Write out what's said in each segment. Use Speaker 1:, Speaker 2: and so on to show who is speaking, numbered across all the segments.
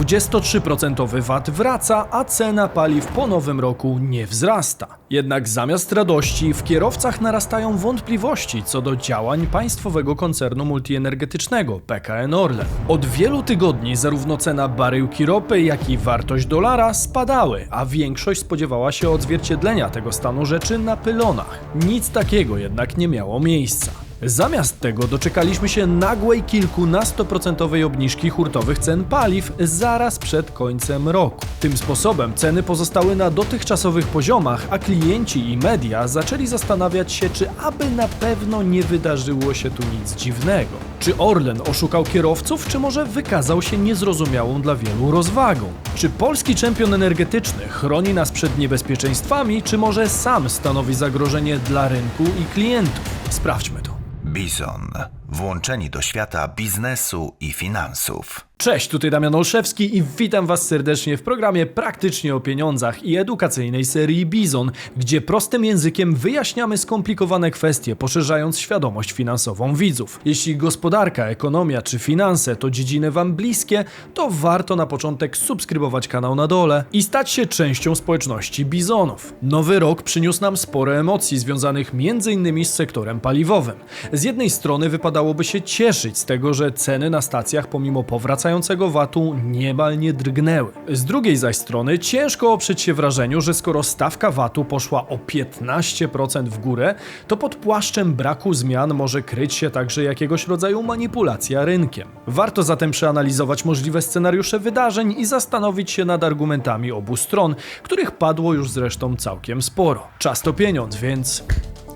Speaker 1: 23% VAT wraca, a cena paliw po nowym roku nie wzrasta. Jednak zamiast radości w kierowcach narastają wątpliwości co do działań państwowego koncernu multienergetycznego PKN Orlen. Od wielu tygodni zarówno cena baryłki ropy, jak i wartość dolara spadały, a większość spodziewała się odzwierciedlenia tego stanu rzeczy na pylonach. Nic takiego jednak nie miało miejsca. Zamiast tego doczekaliśmy się nagłej kilkunastoprocentowej obniżki hurtowych cen paliw zaraz przed końcem roku. Tym sposobem ceny pozostały na dotychczasowych poziomach, a klienci i media zaczęli zastanawiać się, czy aby na pewno nie wydarzyło się tu nic dziwnego. Czy Orlen oszukał kierowców, czy może wykazał się niezrozumiałą dla wielu rozwagą? Czy polski czempion energetyczny chroni nas przed niebezpieczeństwami, czy może sam stanowi zagrożenie dla rynku i klientów? Sprawdźmy to.
Speaker 2: Bizon. Włączeni do świata biznesu i finansów.
Speaker 1: Cześć, tutaj Damian Olszewski i witam Was serdecznie w programie Praktycznie o pieniądzach i edukacyjnej serii Bizon, gdzie prostym językiem wyjaśniamy skomplikowane kwestie, poszerzając świadomość finansową widzów. Jeśli gospodarka, ekonomia czy finanse to dziedziny Wam bliskie, to warto na początek subskrybować kanał na dole i stać się częścią społeczności Bizonów. Nowy rok przyniósł nam sporo emocji związanych m.in. z sektorem paliwowym. Z jednej strony wypadałoby się cieszyć z tego, że ceny na stacjach pomimo powracającego VAT-u niemal nie drgnęły. Z drugiej zaś strony ciężko oprzeć się wrażeniu, że skoro stawka VAT-u poszła o 15% w górę, to pod płaszczem braku zmian może kryć się także jakiegoś rodzaju manipulacja rynkiem. Warto zatem przeanalizować możliwe scenariusze wydarzeń i zastanowić się nad argumentami obu stron, których padło już zresztą całkiem sporo. Czas to pieniądz, więc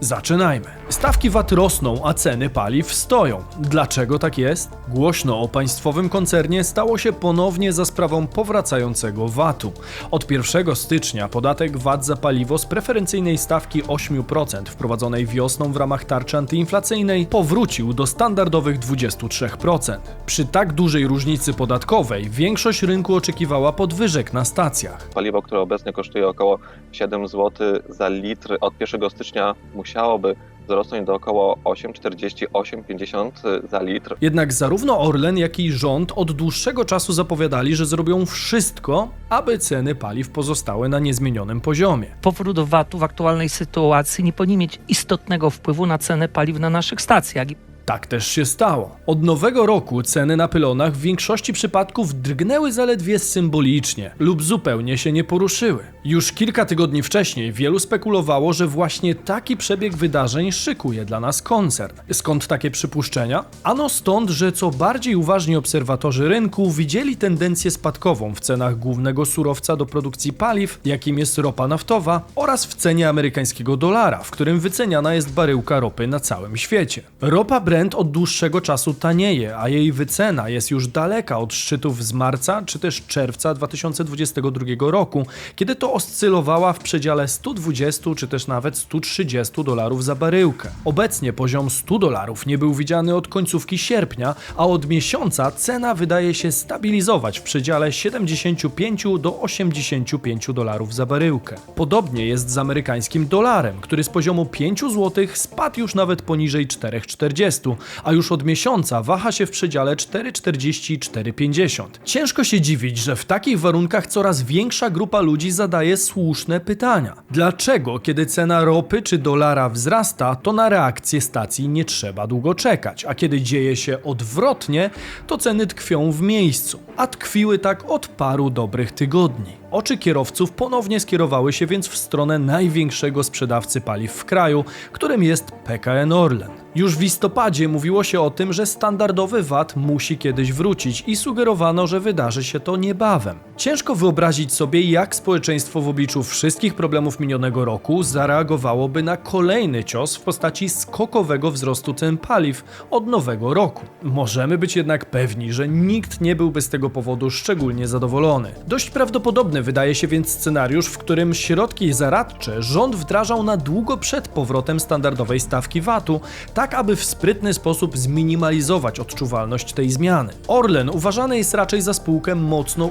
Speaker 1: Zaczynajmy. Stawki VAT rosną, a ceny paliw stoją. Dlaczego tak jest? Głośno o państwowym koncernie stało się ponownie za sprawą powracającego VAT-u. Od 1 stycznia podatek VAT za paliwo z preferencyjnej stawki 8% wprowadzonej wiosną w ramach tarczy antyinflacyjnej powrócił do standardowych 23%. Przy tak dużej różnicy podatkowej większość rynku oczekiwała podwyżek na stacjach.
Speaker 3: Paliwo, które obecnie kosztuje około 7 zł za litr, od 1 stycznia musiałoby wzrosnąć do około 8,48,50 za litr.
Speaker 1: Jednak zarówno Orlen, jak i rząd od dłuższego czasu zapowiadali, że zrobią wszystko, aby ceny paliw pozostały na niezmienionym poziomie.
Speaker 4: powrót do VAT-u w aktualnej sytuacji nie powinien mieć istotnego wpływu na cenę paliw na naszych stacjach.
Speaker 1: Tak też się stało. Od nowego roku ceny na pylonach w większości przypadków drgnęły zaledwie symbolicznie lub zupełnie się nie poruszyły. Już kilka tygodni wcześniej wielu spekulowało, że właśnie taki przebieg wydarzeń szykuje dla nas koncern. Skąd takie przypuszczenia? Ano stąd, że co bardziej uważni obserwatorzy rynku widzieli tendencję spadkową w cenach głównego surowca do produkcji paliw, jakim jest ropa naftowa, oraz w cenie amerykańskiego dolara, w którym wyceniana jest baryłka ropy na całym świecie. Ropa Brent od dłuższego czasu tanieje, a jej wycena jest już daleka od szczytów z marca czy też czerwca 2022 roku, kiedy to oscylowała w przedziale 120 czy też nawet 130 dolarów za baryłkę. Obecnie poziom 100 dolarów nie był widziany od końcówki sierpnia, a od miesiąca cena wydaje się stabilizować w przedziale 75 do 85 dolarów za baryłkę. Podobnie jest z amerykańskim dolarem, który z poziomu 5 zł spadł już nawet poniżej 4,40, a już od miesiąca waha się w przedziale 4,40 i 4,50. Ciężko się dziwić, że w takich warunkach coraz większa grupa ludzi zadaje słuszne pytania. Dlaczego, kiedy cena ropy czy dolara wzrasta, to na reakcję stacji nie trzeba długo czekać, a kiedy dzieje się odwrotnie, to ceny tkwią w miejscu, a tkwiły tak od paru dobrych tygodni. Oczy kierowców ponownie skierowały się więc w stronę największego sprzedawcy paliw w kraju, którym jest PKN Orlen. Już w listopadzie mówiło się o tym, że standardowy VAT musi kiedyś wrócić i sugerowano, że wydarzy się to niebawem. Ciężko wyobrazić sobie, jak społeczeństwo w obliczu wszystkich problemów minionego roku zareagowałoby na kolejny cios w postaci skokowego wzrostu cen paliw od nowego roku. Możemy być jednak pewni, że nikt nie byłby z tego powodu szczególnie zadowolony. Dość prawdopodobny wydaje się więc scenariusz, w którym środki zaradcze rząd wdrażał na długo przed powrotem standardowej stawki VAT-u, tak aby w sprytny sposób zminimalizować odczuwalność tej zmiany. Orlen uważany jest raczej za spółkę mocno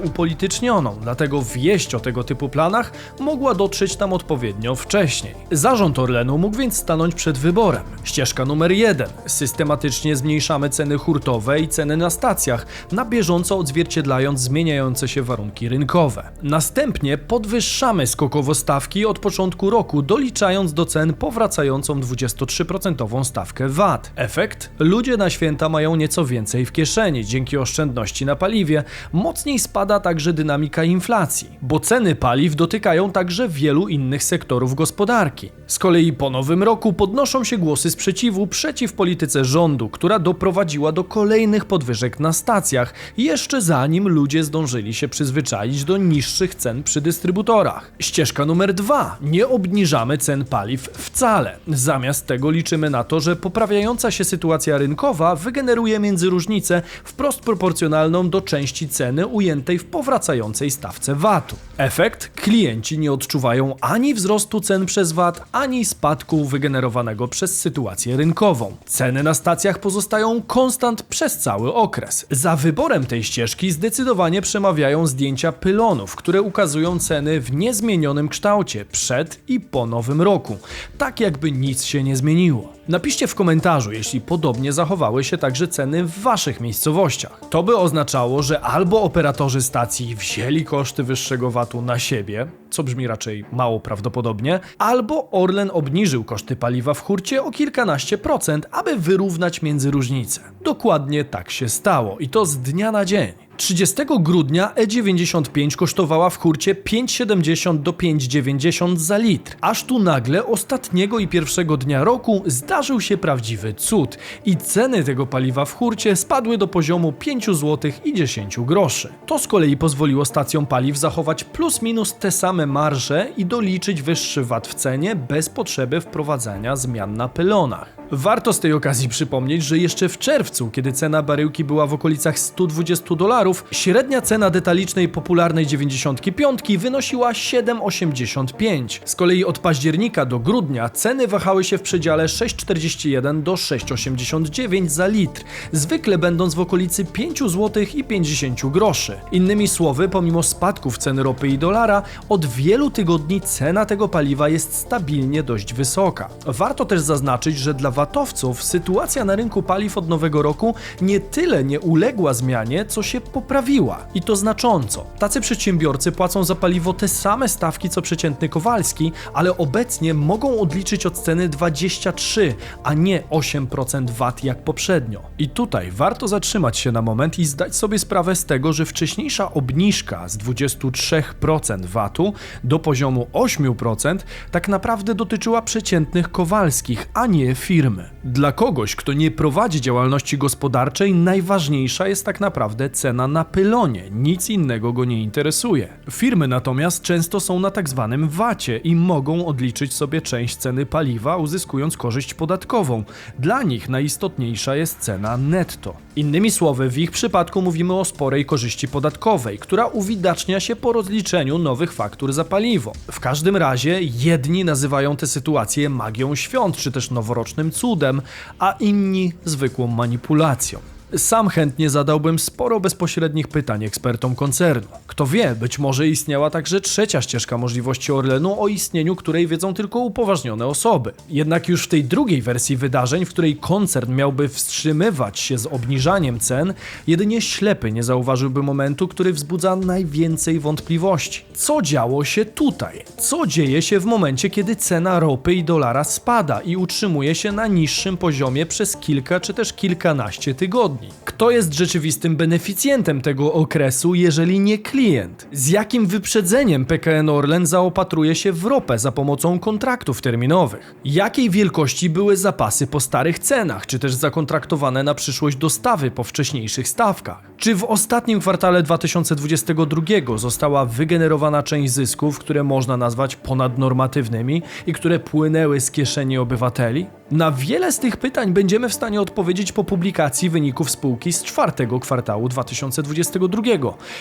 Speaker 1: upolitycznioną dlatego wieść o tego typu planach mogła dotrzeć tam odpowiednio wcześniej. Zarząd Orlenu mógł więc stanąć przed wyborem. Ścieżka numer jeden. Systematycznie zmniejszamy ceny hurtowe i ceny na stacjach, na bieżąco odzwierciedlając zmieniające się warunki rynkowe. Następnie podwyższamy skokowo stawki od początku roku, doliczając do cen powracającą 23% stawkę VAT. Efekt? Ludzie na święta mają nieco więcej w kieszeni dzięki oszczędności na paliwie. Mocniej spada także dynamika inflacji, bo ceny paliw dotykają także wielu innych sektorów gospodarki. Z kolei po nowym roku podnoszą się głosy sprzeciwu przeciw polityce rządu, która doprowadziła do kolejnych podwyżek na stacjach, jeszcze zanim ludzie zdążyli się przyzwyczaić do niższych cen przy dystrybutorach. Ścieżka numer dwa. Nie obniżamy cen paliw wcale. Zamiast tego liczymy na to, że poprawiająca się sytuacja rynkowa wygeneruje międzyróżnicę wprost proporcjonalną do części ceny ujętej w powracającej stawce VAT-u. Efekt? Klienci nie odczuwają ani wzrostu cen przez VAT, ani spadku wygenerowanego przez sytuację rynkową. Ceny na stacjach pozostają konstant przez cały okres. Za wyborem tej ścieżki zdecydowanie przemawiają zdjęcia pylonów, które ukazują ceny w niezmienionym kształcie przed i po nowym roku, tak jakby nic się nie zmieniło. Napiszcie w komentarzu, jeśli podobnie zachowały się także ceny w waszych miejscowościach. To by oznaczało, że albo operatorzy stacji wzięli koszty wyższego VAT-u na siebie, co brzmi raczej mało prawdopodobnie, albo Orlen obniżył koszty paliwa w hurcie o kilkanaście procent, aby wyrównać między różnice. Dokładnie tak się stało i to z dnia na dzień. 30 grudnia E95 kosztowała w hurcie 5,70 do 5,90 za litr. Aż tu nagle ostatniego i pierwszego dnia roku zdarzył się prawdziwy cud i ceny tego paliwa w hurcie spadły do poziomu 5 zł i 10 groszy. To z kolei pozwoliło stacjom paliw zachować plus minus te same marże i doliczyć wyższy VAT w cenie bez potrzeby wprowadzania zmian na pylonach. Warto z tej okazji przypomnieć, że jeszcze w czerwcu, kiedy cena baryłki była w okolicach 120 dolarów, średnia cena detalicznej popularnej 95 wynosiła 7,85. Z kolei od października do grudnia ceny wahały się w przedziale 6,41 do 6,89 za litr, zwykle będąc w okolicy 5 zł i 50 groszy. Innymi słowy, pomimo spadków ceny ropy i dolara, od wielu tygodni cena tego paliwa jest stabilnie dość wysoka. Warto też zaznaczyć, że dla watowców sytuacja na rynku paliw od nowego roku nie tyle nie uległa zmianie, co się poprawiła. I to znacząco. Tacy przedsiębiorcy płacą za paliwo te same stawki co przeciętny Kowalski, ale obecnie mogą odliczyć od ceny 23, a nie 8% VAT jak poprzednio. I tutaj warto zatrzymać się na moment i zdać sobie sprawę z tego, że wcześniejsza obniżka z 23% VAT-u do poziomu 8% tak naprawdę dotyczyła przeciętnych Kowalskich, a nie firmy. Dla kogoś, kto nie prowadzi działalności gospodarczej, najważniejsza jest tak naprawdę cena na pylonie. Nic innego go nie interesuje. Firmy natomiast często są na tak zwanym VAT-ie i mogą odliczyć sobie część ceny paliwa, uzyskując korzyść podatkową. Dla nich najistotniejsza jest cena netto. Innymi słowy, w ich przypadku mówimy o sporej korzyści podatkowej, która uwidacznia się po rozliczeniu nowych faktur za paliwo. W każdym razie jedni nazywają tę sytuację magią świąt, czy też noworocznym cudem, a inni zwykłą manipulacją. Sam chętnie zadałbym sporo bezpośrednich pytań ekspertom koncernu. Kto wie, być może istniała także trzecia ścieżka możliwości Orlenu, o istnieniu której wiedzą tylko upoważnione osoby. Jednak już w tej drugiej wersji wydarzeń, w której koncern miałby wstrzymywać się z obniżaniem cen, jedynie ślepy nie zauważyłby momentu, który wzbudza najwięcej wątpliwości. Co działo się tutaj? Co dzieje się w momencie, kiedy cena ropy i dolara spada i utrzymuje się na niższym poziomie przez kilka czy też kilkanaście tygodni? Kto jest rzeczywistym beneficjentem tego okresu, jeżeli nie klient? Z jakim wyprzedzeniem PKN Orlen zaopatruje się w ropę za pomocą kontraktów terminowych? Jakiej wielkości były zapasy po starych cenach, czy też zakontraktowane na przyszłość dostawy po wcześniejszych stawkach? Czy w ostatnim kwartale 2022 została wygenerowana część zysków, które można nazwać ponadnormatywnymi i które płynęły z kieszeni obywateli? Na wiele z tych pytań będziemy w stanie odpowiedzieć po publikacji wyników spółki z czwartego kwartału 2022.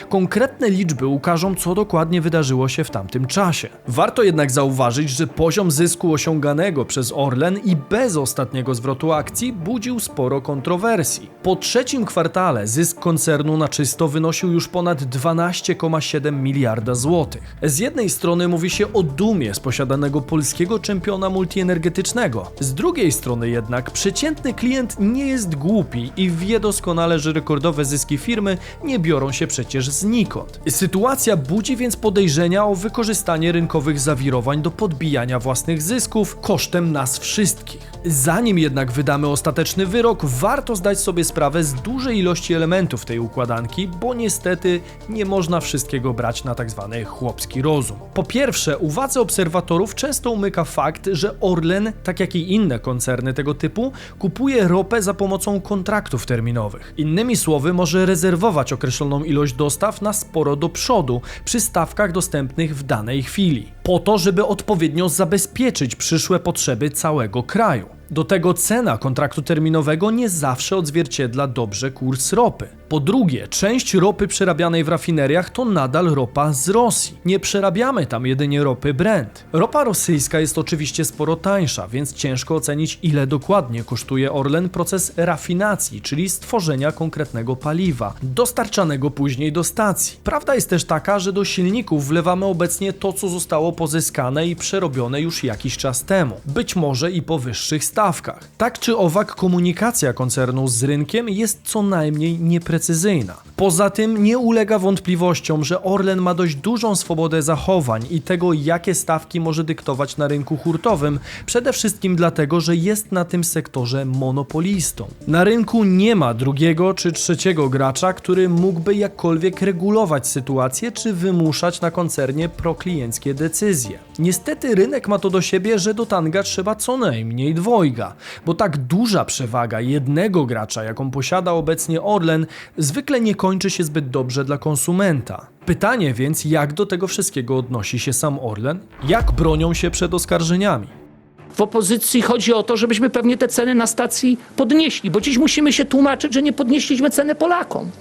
Speaker 1: Konkretne liczby ukażą, co dokładnie wydarzyło się w tamtym czasie. Warto jednak zauważyć, że poziom zysku osiąganego przez Orlen i bez ostatniego zwrotu akcji budził sporo kontrowersji. Po trzecim kwartale zysk koncernu na czysto wynosił już ponad 12,7 miliarda złotych. Z jednej strony mówi się o dumie z posiadanego polskiego czempiona multienergetycznego, z drugiej strony jednak przeciętny klient nie jest głupi i wie doskonale, że rekordowe zyski firmy nie biorą się przecież znikąd. Sytuacja budzi więc podejrzenia o wykorzystanie rynkowych zawirowań do podbijania własnych zysków kosztem nas wszystkich. Zanim jednak wydamy ostateczny wyrok, warto zdać sobie sprawę z dużej ilości elementów tej układanki, bo niestety nie można wszystkiego brać na tak zwany chłopski rozum. Po pierwsze, uwadze obserwatorów często umyka fakt, że Orlen, tak jak i inne koncerny tego typu, kupuje ropę za pomocą kontraktów terminowych. Innymi słowy, może rezerwować określoną ilość dostaw na sporo do przodu przy stawkach dostępnych w danej chwili, po to, żeby odpowiednio zabezpieczyć przyszłe potrzeby całego kraju. Do tego cena kontraktu terminowego nie zawsze odzwierciedla dobrze kurs ropy. Po drugie, część ropy przerabianej w rafineriach to nadal ropa z Rosji. Nie przerabiamy tam jedynie ropy Brent. Ropa rosyjska jest oczywiście sporo tańsza, więc ciężko ocenić ile dokładnie kosztuje Orlen proces rafinacji, czyli stworzenia konkretnego paliwa, dostarczanego później do stacji. Prawda jest też taka, że do silników wlewamy obecnie to, co zostało pozyskane i przerobione już jakiś czas temu. Być może i po wyższych stawkach. Tak czy owak komunikacja koncernu z rynkiem jest co najmniej nieprecyzyjna. Poza tym nie ulega wątpliwościom, że Orlen ma dość dużą swobodę zachowań i tego, jakie stawki może dyktować na rynku hurtowym, przede wszystkim dlatego, że jest na tym sektorze monopolistą. Na rynku nie ma drugiego czy trzeciego gracza, który mógłby jakkolwiek regulować sytuację czy wymuszać na koncernie proklienckie decyzje. Niestety rynek ma to do siebie, że do tanga trzeba co najmniej dwojga, bo tak duża przewaga jednego gracza, jaką posiada obecnie Orlen, zwykle nie kończy się zbyt dobrze dla konsumenta. Pytanie więc, jak do tego wszystkiego odnosi się sam Orlen? Jak bronią się przed oskarżeniami?
Speaker 4: W opozycji chodzi o to, żebyśmy pewnie te ceny na stacji podnieśli, bo dziś musimy się tłumaczyć, że nie podnieśliśmy ceny Polakom.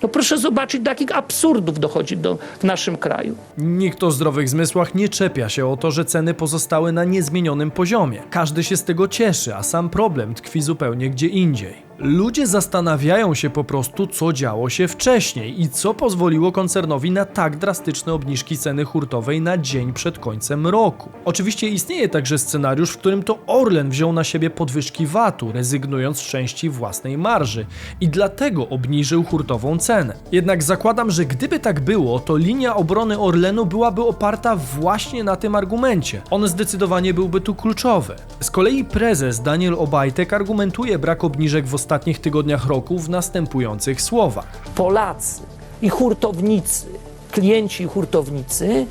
Speaker 4: To proszę zobaczyć, do jakich absurdów dochodzi do, w naszym kraju.
Speaker 1: Nikt o zdrowych zmysłach nie czepia się o to, że ceny pozostały na niezmienionym poziomie. Każdy się z tego cieszy, a sam problem tkwi zupełnie gdzie indziej. Ludzie zastanawiają się po prostu, co działo się wcześniej i co pozwoliło koncernowi na tak drastyczne obniżki ceny hurtowej na dzień przed końcem roku. Oczywiście istnieje także scenariusz, w którym to Orlen wziął na siebie podwyżki VAT-u, rezygnując z części własnej marży i dlatego obniżył hurtową cenę. Jednak zakładam, że gdyby tak było, to linia obrony Orlenu byłaby oparta właśnie na tym argumencie. On zdecydowanie byłby tu kluczowy. Z kolei prezes Daniel Obajtek argumentuje brak obniżek w ostatnich tygodniach roku w następujących słowach.
Speaker 4: Polacy i hurtownicy, klienci i hurtownicy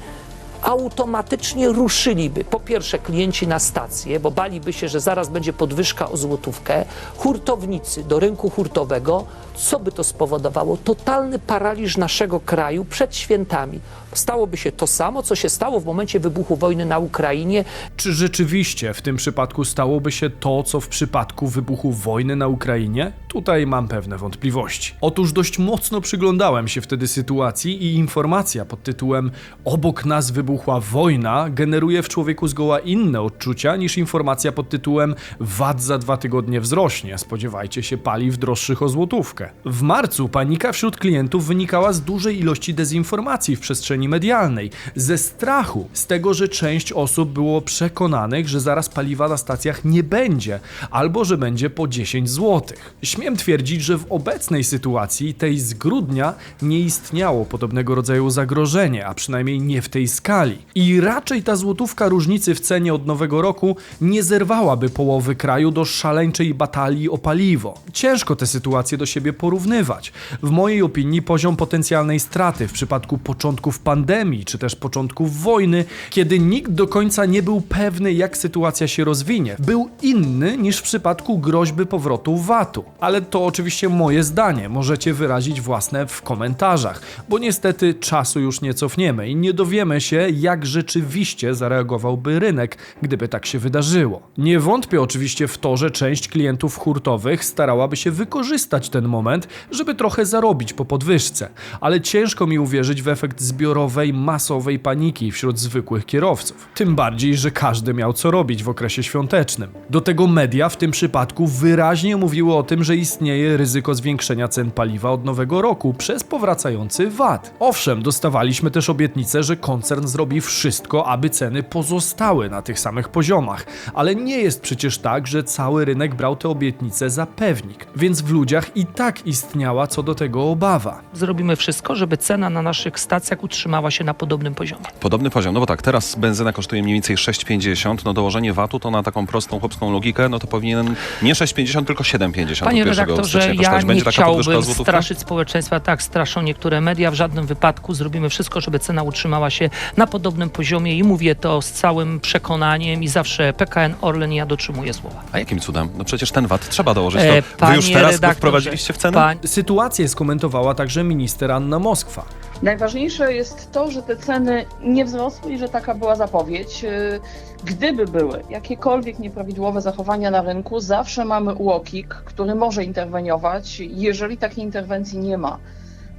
Speaker 4: automatycznie ruszyliby. Po pierwsze, klienci na stację, bo baliby się, że zaraz będzie podwyżka o złotówkę. Hurtownicy do rynku hurtowego. Co by to spowodowało? Totalny paraliż naszego kraju przed świętami. Stałoby się to samo, co się stało w momencie wybuchu wojny na Ukrainie.
Speaker 1: Czy rzeczywiście w tym przypadku stałoby się to, co w przypadku wybuchu wojny na Ukrainie? Tutaj mam pewne wątpliwości. Otóż dość mocno przyglądałem się wtedy sytuacji i informacja pod tytułem Obok nas wybuchła wojna generuje w człowieku zgoła inne odczucia niż informacja pod tytułem VAT za dwa tygodnie wzrośnie, spodziewajcie się paliw droższych o złotówkę. W marcu panika wśród klientów wynikała z dużej ilości dezinformacji w przestrzeni medialnej, ze strachu, z tego, że część osób było przekonanych, że zaraz paliwa na stacjach nie będzie, albo że będzie po 10 zł. Śmiem twierdzić, że w obecnej sytuacji, tej z grudnia, nie istniało podobnego rodzaju zagrożenie, a przynajmniej nie w tej skali. I raczej ta złotówka różnicy w cenie od nowego roku nie zerwałaby połowy kraju do szaleńczej batalii o paliwo. Ciężko te sytuacje do siebie porównywać. W mojej opinii poziom potencjalnej straty w przypadku początków pandemii, czy też początków wojny, kiedy nikt do końca nie był pewny, jak sytuacja się rozwinie, był inny niż w przypadku groźby powrotu VAT-u. Ale to oczywiście moje zdanie, możecie wyrazić własne w komentarzach, bo niestety czasu już nie cofniemy i nie dowiemy się, jak rzeczywiście zareagowałby rynek, gdyby tak się wydarzyło. Nie wątpię oczywiście w to, że część klientów hurtowych starałaby się wykorzystać ten moment, żeby trochę zarobić po podwyżce, ale ciężko mi uwierzyć w efekt zbiorowej, masowej paniki wśród zwykłych kierowców. Tym bardziej, że każdy miał co robić w okresie świątecznym. Do tego media w tym przypadku wyraźnie mówiły o tym, że istnieje ryzyko zwiększenia cen paliwa od nowego roku przez powracający VAT. Owszem, dostawaliśmy też obietnicę, że koncern zrobi wszystko, aby ceny pozostały na tych samych poziomach, ale nie jest przecież tak, że cały rynek brał te obietnice za pewnik, więc w ludziach i tak istniała co do tego obawa.
Speaker 4: Zrobimy wszystko, żeby cena na naszych stacjach utrzymała się na podobnym poziomie.
Speaker 5: Podobny poziom, no bo tak, teraz benzyna kosztuje mniej więcej 6,50, no dołożenie VAT-u to na taką prostą chłopską logikę, no to powinien nie 6,50, tylko 7,50
Speaker 4: Panie
Speaker 5: od 1
Speaker 4: redaktorze, ja nie chciałbym straszyć społeczeństwa, tak straszą niektóre media. W żadnym wypadku zrobimy wszystko, żeby cena utrzymała się na podobnym poziomie i mówię to z całym przekonaniem i zawsze PKN Orlen ja dotrzymuję słowa.
Speaker 5: A jakim cudem? No przecież ten VAT trzeba dołożyć,
Speaker 4: E,
Speaker 5: to wy już
Speaker 4: panie
Speaker 5: teraz wprowadziliście w ceny?
Speaker 4: Pań,
Speaker 1: Sytuację skomentowała także minister Anna Moskwa.
Speaker 6: Najważniejsze jest to, że te ceny nie wzrosły i że taka była zapowiedź. Yy, Gdyby były jakiekolwiek nieprawidłowe zachowania na rynku, zawsze mamy UOKiK, który może interweniować. Jeżeli takiej interwencji nie ma,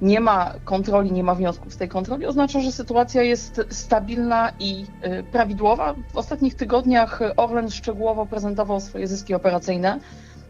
Speaker 6: nie ma kontroli, nie ma wniosków z tej kontroli, oznacza, że sytuacja jest stabilna i yy, prawidłowa. W ostatnich tygodniach Orlen szczegółowo prezentował swoje zyski operacyjne.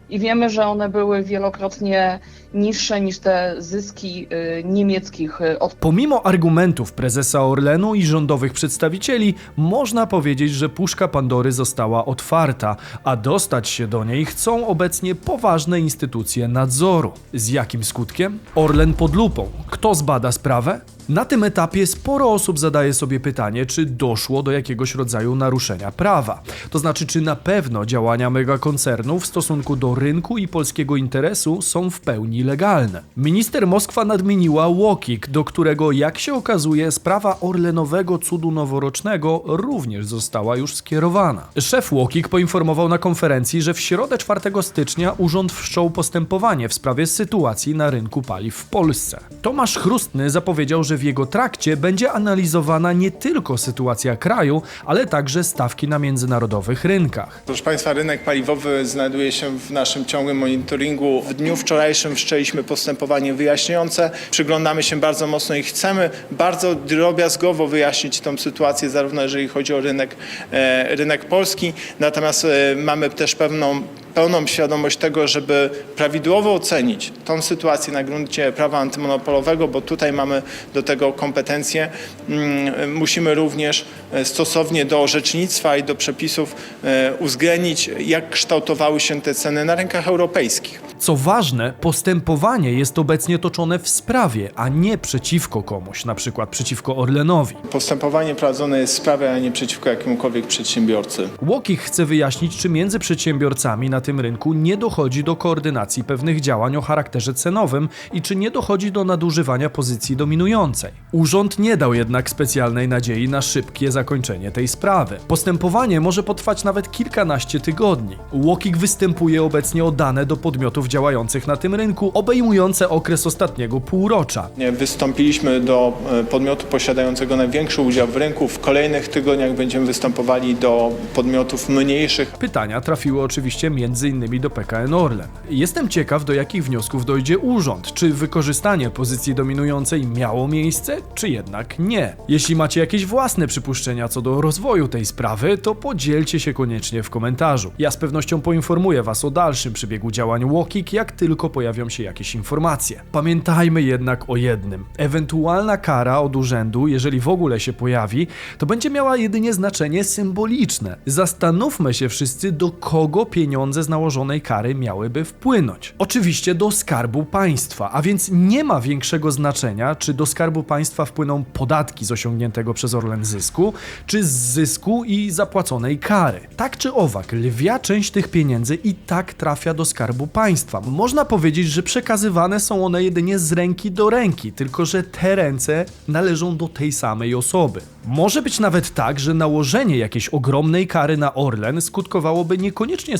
Speaker 6: I wiemy, że one były wielokrotnie niższe niż te zyski y, niemieckich y, od
Speaker 1: Pomimo argumentów prezesa Orlenu i rządowych przedstawicieli, można powiedzieć, że puszka Pandory została otwarta, a dostać się do niej chcą obecnie poważne instytucje nadzoru. Z jakim skutkiem? Orlen pod lupą. Kto zbada sprawę? Na tym etapie sporo osób zadaje sobie pytanie, czy doszło do jakiegoś rodzaju naruszenia prawa. To znaczy, czy na pewno działania megakoncernów w stosunku do rynku i polskiego interesu są w pełni legalne. Minister Moskwa nadmieniła Łokik, do którego, jak się okazuje, sprawa orlenowego cudu noworocznego również została już skierowana. Szef Łokik poinformował na konferencji, że w środę 4 stycznia urząd wszczął postępowanie w sprawie sytuacji na rynku paliw w Polsce. Tomasz Chrustny zapowiedział, że w jego trakcie będzie analizowana nie tylko sytuacja kraju, ale także stawki na międzynarodowych rynkach.
Speaker 7: Proszę Państwa, rynek paliwowy znajduje się w naszym ciągłym monitoringu. W dniu wczorajszym wszczęliśmy postępowanie wyjaśniające. Przyglądamy się bardzo mocno i chcemy bardzo drobiazgowo wyjaśnić tą sytuację, zarówno jeżeli chodzi o rynek, e, rynek polski, natomiast e, mamy też pewną pełną świadomość tego, żeby prawidłowo ocenić tą sytuację na gruncie prawa antymonopolowego, bo tutaj mamy do tego kompetencje. Mm, Musimy również e, stosownie do orzecznictwa i do przepisów e, uwzględnić, jak kształtowały się te ceny na rynkach europejskich.
Speaker 1: Co ważne, postępowanie jest obecnie toczone w sprawie, a nie przeciwko komuś, na przykład przeciwko Orlenowi.
Speaker 7: Postępowanie prowadzone jest w sprawie, a nie przeciwko jakiemukolwiek przedsiębiorcy.
Speaker 1: Łokich chce wyjaśnić, czy między przedsiębiorcami na tym rynku nie dochodzi do koordynacji pewnych działań o charakterze cenowym i czy nie dochodzi do nadużywania pozycji dominującej. Urząd nie dał jednak specjalnej nadziei na szybkie zakończenie tej sprawy. Postępowanie może potrwać nawet kilkanaście tygodni. Łokik występuje obecnie o dane do podmiotów działających na tym rynku, obejmujące okres ostatniego półrocza.
Speaker 7: Nie, Wystąpiliśmy do e, podmiotu posiadającego największy udział w rynku. W kolejnych tygodniach będziemy występowali do podmiotów mniejszych.
Speaker 1: Pytania trafiły oczywiście m.in. do PKN Orlen. Jestem ciekaw, do jakich wniosków dojdzie urząd. Czy wykorzystanie pozycji dominującej miało miejsce, czy jednak nie? Jeśli macie jakieś własne przypuszczenia co do rozwoju tej sprawy, to podzielcie się koniecznie w komentarzu. Ja z pewnością poinformuję Was o dalszym przebiegu działań Łokik, jak tylko pojawią się jakieś informacje. Pamiętajmy jednak o jednym. Ewentualna kara od urzędu, jeżeli w ogóle się pojawi, to będzie miała jedynie znaczenie symboliczne. Zastanówmy się wszyscy, do kogo pieniądze z nałożonej kary miałyby wpłynąć. Oczywiście do skarbu państwa, a więc nie ma większego znaczenia, czy do skarbu państwa wpłyną podatki z osiągniętego przez Orlen zysku, czy z zysku i zapłaconej kary. Tak czy owak, lwia część tych pieniędzy i tak trafia do skarbu państwa. Można powiedzieć, że przekazywane są one jedynie z ręki do ręki, tylko że te ręce należą do tej samej osoby. Może być nawet tak, że nałożenie jakiejś ogromnej kary na Orlen skutkowałoby niekoniecznie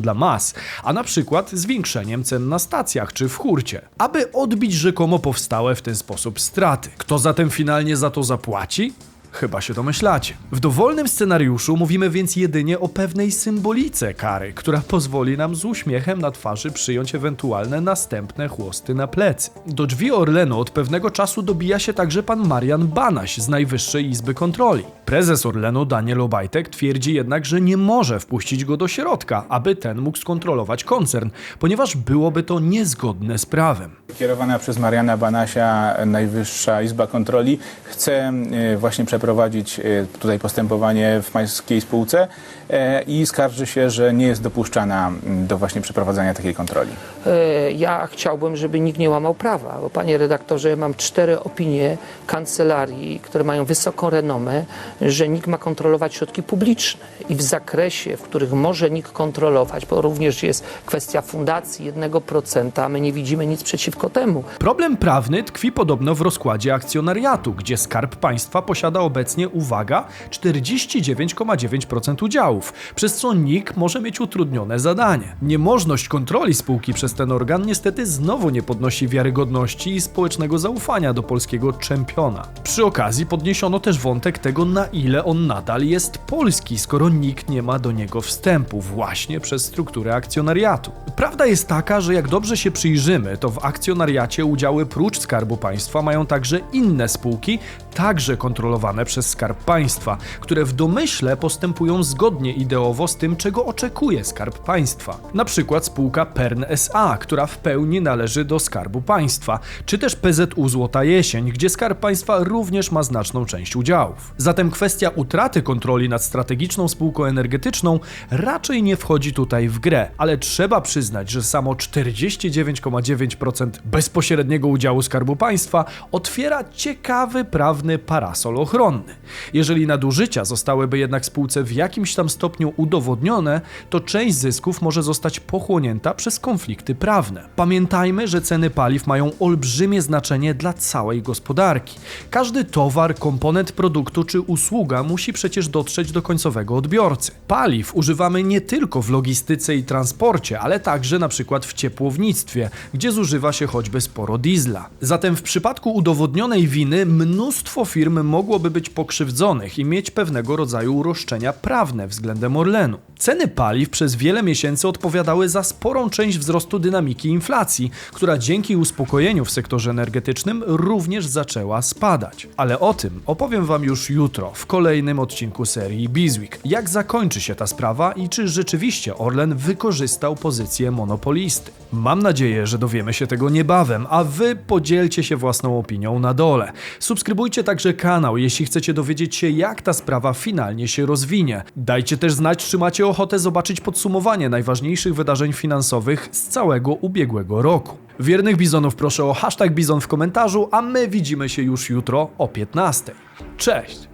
Speaker 1: dla mas, a na przykład zwiększeniem cen na stacjach czy w hurcie, aby odbić rzekomo powstałe w ten sposób straty. Kto zatem finalnie za to zapłaci? Chyba się domyślacie. W dowolnym scenariuszu mówimy więc jedynie o pewnej symbolice kary, która pozwoli nam z uśmiechem na twarzy przyjąć ewentualne następne chłosty na plecy. Do drzwi Orlenu od pewnego czasu dobija się także pan Marian Banaś z Najwyższej Izby Kontroli. Prezes Orlenu Daniel Obajtek twierdzi jednak, że nie może wpuścić go do środka, aby ten mógł skontrolować koncern, ponieważ byłoby to niezgodne z prawem.
Speaker 8: Kierowana przez Mariana Banasia Najwyższa Izba Kontroli chce e, właśnie przeprowadzić e, tutaj postępowanie w pańskiej spółce e, i skarży się, że nie jest dopuszczana do właśnie przeprowadzania takiej kontroli.
Speaker 4: E, Ja chciałbym, żeby nikt nie łamał prawa, bo panie redaktorze, ja mam cztery opinie kancelarii, które mają wysoką renomę, że NIK ma kontrolować środki publiczne i w zakresie, w których może NIK kontrolować, bo również jest kwestia fundacji 1%, a my nie widzimy nic przeciwko temu.
Speaker 1: Problem prawny tkwi podobno w rozkładzie akcjonariatu, gdzie Skarb Państwa posiada obecnie, uwaga, 49,9% udziałów, przez co NIK może mieć utrudnione zadanie. Niemożność kontroli spółki przez ten organ niestety znowu nie podnosi wiarygodności i społecznego zaufania do polskiego czempiona. Przy okazji podniesiono też wątek tego, na ile on nadal jest polski, skoro nikt nie ma do niego wstępu właśnie przez strukturę akcjonariatu. Prawda jest taka, że jak dobrze się przyjrzymy, to w akcjonariacie udziały prócz Skarbu Państwa mają także inne spółki, także kontrolowane przez Skarb Państwa, które w domyśle postępują zgodnie ideowo z tym, czego oczekuje Skarb Państwa. Na przykład spółka Pern SA, która w pełni należy do Skarbu Państwa, czy też PZU Złota Jesień, gdzie Skarb Państwa również ma znaczną część udziałów. Zatem kwestia utraty kontroli nad strategiczną spółką energetyczną raczej nie wchodzi tutaj w grę, ale trzeba przyznać, że samo 49,9% bezpośredniego udziału Skarbu Państwa otwiera ciekawy prawny parasol ochronny. Jeżeli nadużycia zostałyby jednak spółce w jakimś tam stopniu udowodnione, to część zysków może zostać pochłonięta przez konflikty prawne. Pamiętajmy, że ceny paliw mają olbrzymie znaczenie dla całej gospodarki. Każdy towar, komponent produktu czy usługa musi przecież dotrzeć do końcowego odbiorcy. Paliw używamy nie tylko w logistyce i transporcie, ale także na przykład w ciepłownictwie, gdzie zużywa się choćby sporo diesla. Zatem w przypadku udowodnionej winy mnóstwo firm mogłoby być pokrzywdzonych i mieć pewnego rodzaju roszczenia prawne względem Orlenu. Ceny paliw przez wiele miesięcy odpowiadały za sporą część wzrostu dynamiki inflacji, która dzięki uspokojeniu w sektorze energetycznym również zaczęła spadać. Ale o tym opowiem Wam już jutro w kolejnym odcinku serii Bizweek. Jak zakończy się ta sprawa i czy rzeczywiście Orlen wykorzystał pozycję monopolisty? Mam nadzieję, że dowiemy się tego niebawem, a Wy podzielcie się własną opinią na dole. Także kanał, jeśli chcecie dowiedzieć się, jak ta sprawa finalnie się rozwinie. Dajcie też znać, czy macie ochotę zobaczyć podsumowanie najważniejszych wydarzeń finansowych z całego ubiegłego roku. Wiernych bizonów proszę o hashtag bizon w komentarzu, a my widzimy się już jutro o 15. Cześć!